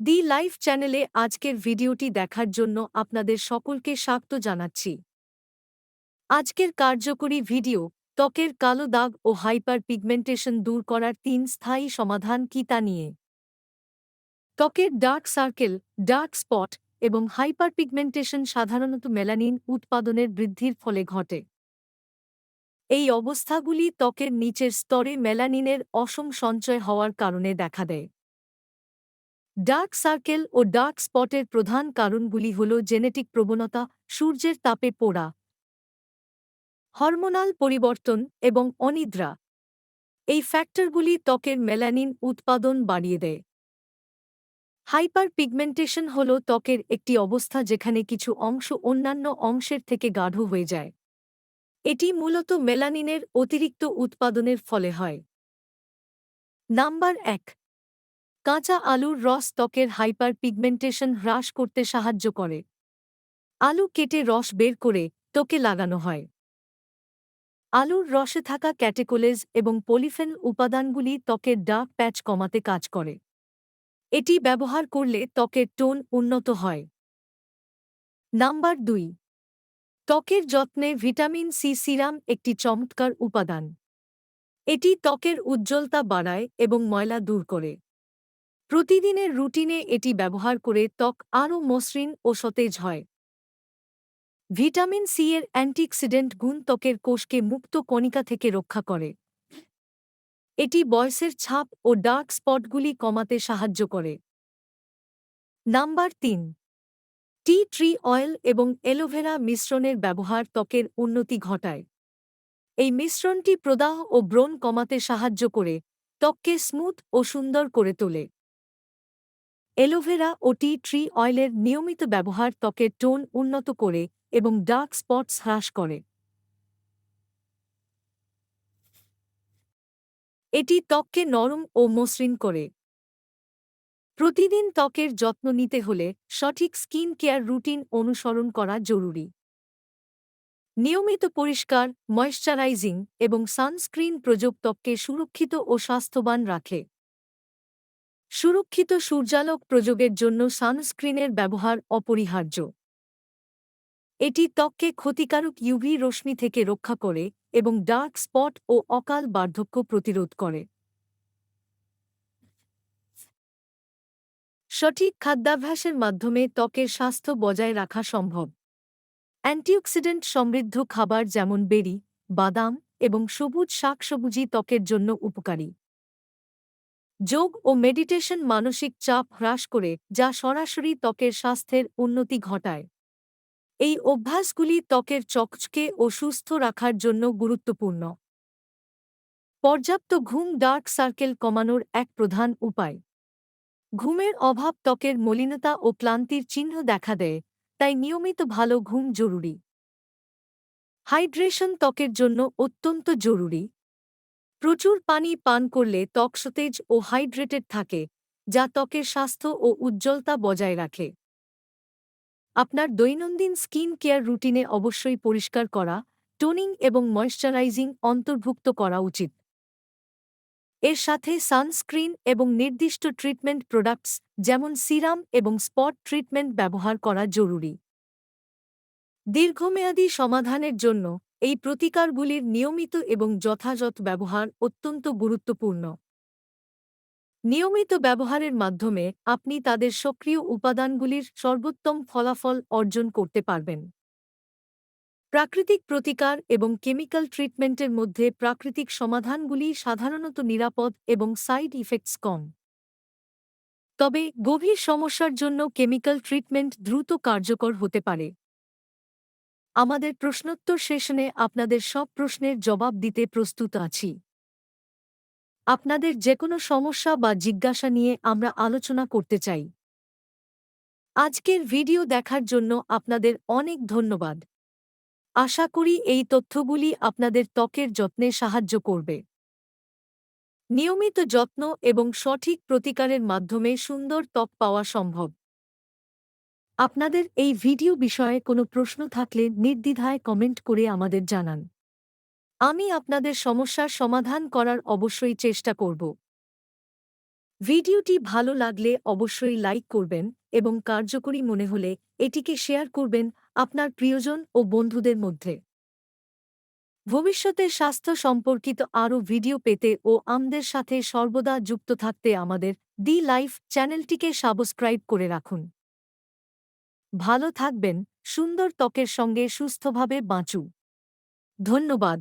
দি life চ্যানেলে আজকের ভিডিওটি দেখার জন্য আপনাদের সকলকে স্বাগত জানাচ্ছি। আজকের কার্যকরী ভিডিও, ত্বকের কালো দাগ ও হাইপার পিগমেন্টেশন দূর করার তিন স্থায়ী সমাধান কি তা নিয়ে। ত্বকের ডার্ক সার্কেল, ডার্ক স্পট এবং হাইপার পিগমেন্টেশন সাধারণত মেলানিন উৎপাদনের বৃদ্ধির ফলে ঘটে। এই অবস্থাগুলি ত্বকের নিচের স্তরে মেলানিনের অসম সঞ্চয় হওয়ার কারণে দেখা দেয়। ডার্ক সার্কেল ও ডার্ক স্পটের প্রধান কারণগুলি হল জেনেটিক প্রবণতা, সূর্যের তাপে পোড়া, হরমোনাল পরিবর্তন এবং অনিদ্রা। এই ফ্যাক্টরগুলি ত্বকের মেলানিন উৎপাদন বাড়িয়ে দেয়। হাইপার পিগমেন্টেশন হল ত্বকের একটি অবস্থা যেখানে কিছু অংশ অন্যান্য অংশের থেকে গাঢ় হয়ে যায়। এটি মূলত মেলানিনের অতিরিক্ত উৎপাদনের ফলে হয়। নাম্বার এক কাঁচা আলুর রস ত্বকের হাইপার পিগমেন্টেশন হ্রাস করতে সাহায্য করে। আলু কেটে রস বের করে ত্বকে লাগানো হয়। আলুর রসে থাকা ক্যাটেকোলেজ এবং পলিফেন উপাদানগুলি ত্বকের ডার্ক প্যাচ কমাতে কাজ করে। এটি ব্যবহার করলে ত্বকের টোন উন্নত হয়। নাম্বার দুই, ত্বকের যত্নে ভিটামিন সি সিরাম একটি চমৎকার উপাদান। এটি ত্বকের উজ্জ্বলতা বাড়ায় এবং ময়লা দূর করে। প্রতিদিনের রুটিনে এটি ব্যবহার করে ত্বক আরও মসৃণ ও সতেজ হয়। ভিটামিন সি এর অ্যান্টিঅক্সিডেন্ট গুণ ত্বকের কোষকে মুক্ত কণিকা থেকে রক্ষা করে। এটি বয়সের ছাপ ও ডার্ক স্পটগুলি কমাতে সাহায্য করে। নাম্বার তিন, টি ট্রি অয়েল এবং এলোভেরা মিশ্রণের ব্যবহার ত্বকের উন্নতি ঘটায়। এই মিশ্রণটি প্রদাহ ও ব্রণ কমাতে সাহায্য করে, ত্বককে স্মুথ ও সুন্দর করে তোলে। এলোভেরা ও টি ট্রি অয়েলের নিয়মিত ব্যবহার ত্বকের টোন উন্নত করে এবং ডার্ক স্পটস হ্রাস করে। এটি ত্বককে নরম ও মসৃণ করে। প্রতিদিন ত্বকের যত্ন নিতে হলে সঠিক স্কিন কেয়ার রুটিন অনুসরণ করা জরুরি। নিয়মিত পরিষ্কার, ময়শ্চারাইজিং এবং সানস্ক্রিন প্রযোগ ত্বককে সুরক্ষিত ও স্বাস্থ্যবান রাখে। সুরক্ষিত সূর্যালোক প্রযোগের জন্য সানস্ক্রিনের ব্যবহার অপরিহার্য। এটি ত্বককে ক্ষতিকারক ইউভি রশ্মি থেকে রক্ষা করে এবং ডার্ক স্পট ও অকাল বার্ধক্য প্রতিরোধ করে। সঠিক খাদ্যাভ্যাসের মাধ্যমে ত্বকের স্বাস্থ্য বজায় রাখা সম্ভব। অ্যান্টিঅক্সিডেন্ট সমৃদ্ধ খাবার যেমন বেরি, বাদাম এবং সবুজ শাকসবুজি ত্বকের জন্য উপকারী। যোগ ও মেডিটেশন মানসিক চাপ হ্রাস করে, যা সরাসরি ত্বকের স্বাস্থ্যের উন্নতি ঘটায়। এই অভ্যাসগুলি ত্বকের চকচকে ও সুস্থ রাখার জন্য গুরুত্বপূর্ণ। পর্যাপ্ত ঘুম ডার্ক সার্কেল কমানোর এক প্রধান উপায়। ঘুমের অভাব ত্বকের মলিনতা ও ক্লান্তির চিহ্ন দেখা দেয়, তাই নিয়মিত ভালো ঘুম জরুরি। হাইড্রেশন ত্বকের জন্য অত্যন্ত জরুরি। প্রচুর পানি পান করলে ত্বক সতেজ ও হাইড্রেটেড থাকে, যা ত্বকের স্বাস্থ্য ও উজ্জ্বলতা বজায় রাখে। আপনার দৈনন্দিন স্কিন কেয়ার রুটিনে অবশ্যই পরিষ্কার করা, টোনিং এবং ময়শ্চারাইজিং অন্তর্ভুক্ত করা উচিত। এর সাথে সানস্ক্রিন এবং নির্দিষ্ট ট্রিটমেন্ট প্রোডাক্টস, যেমন সিরাম এবং স্পট ট্রিটমেন্ট ব্যবহার করা জরুরি। দীর্ঘমেয়াদী সমাধানের জন্য এই প্রতিকারগুলির নিয়মিত এবং যথাযথ ব্যবহার অত্যন্ত গুরুত্বপূর্ণ। নিয়মিত ব্যবহারের মাধ্যমে আপনি তাদের সক্রিয় উপাদানগুলির সর্বোত্তম ফলাফল অর্জন করতে পারবেন। প্রাকৃতিক প্রতিকার এবং কেমিক্যাল ট্রিটমেন্টের মধ্যে প্রাকৃতিক সমাধানগুলি সাধারণত নিরাপদ এবং সাইড ইফেক্টস কম। তবে গভীর সমস্যার জন্য কেমিক্যাল ট্রিটমেন্ট দ্রুত কার্যকর হতে পারে। আমাদের প্রশ্নোত্তর সেশনে আপনাদের সব প্রশ্নের জবাব দিতে প্রস্তুত আছি। আপনাদের যে কোনো সমস্যা বা জিজ্ঞাসা নিয়ে আমরা আলোচনা করতে চাই। আজকের ভিডিও দেখার জন্য আপনাদের অনেক ধন্যবাদ। আশা করি এই তথ্যগুলি আপনাদের ত্বকের যত্নে সাহায্য করবে। নিয়মিত যত্ন এবং সঠিক প্রতিকারের মাধ্যমে সুন্দর ত্বক পাওয়া সম্ভব। আপনাদের এই ভিডিও বিষয়ে কোনো প্রশ্ন থাকলে নির্দ্বিধায় কমেন্ট করে আমাদের জানান। আমি আপনাদের সমস্যার সমাধান করার অবশ্যই চেষ্টা করব। ভিডিওটি ভালো লাগলে অবশ্যই লাইক করবেন এবং কার্যকরী মনে হলে এটিকে শেয়ার করবেন আপনার প্রিয়জন ও বন্ধুদের মধ্যে। ভবিষ্যতে স্বাস্থ্য সম্পর্কিত আরও ভিডিও পেতে ও আমদের সাথে সর্বদা যুক্ত থাকতে আমাদের দি লাইফ চ্যানেলটিকে সাবস্ক্রাইব করে রাখুন। ভালো থাকবেন সুন্দর ত্বকের সঙ্গে সুস্থভাবে বাঁচু ধন্যবাদ।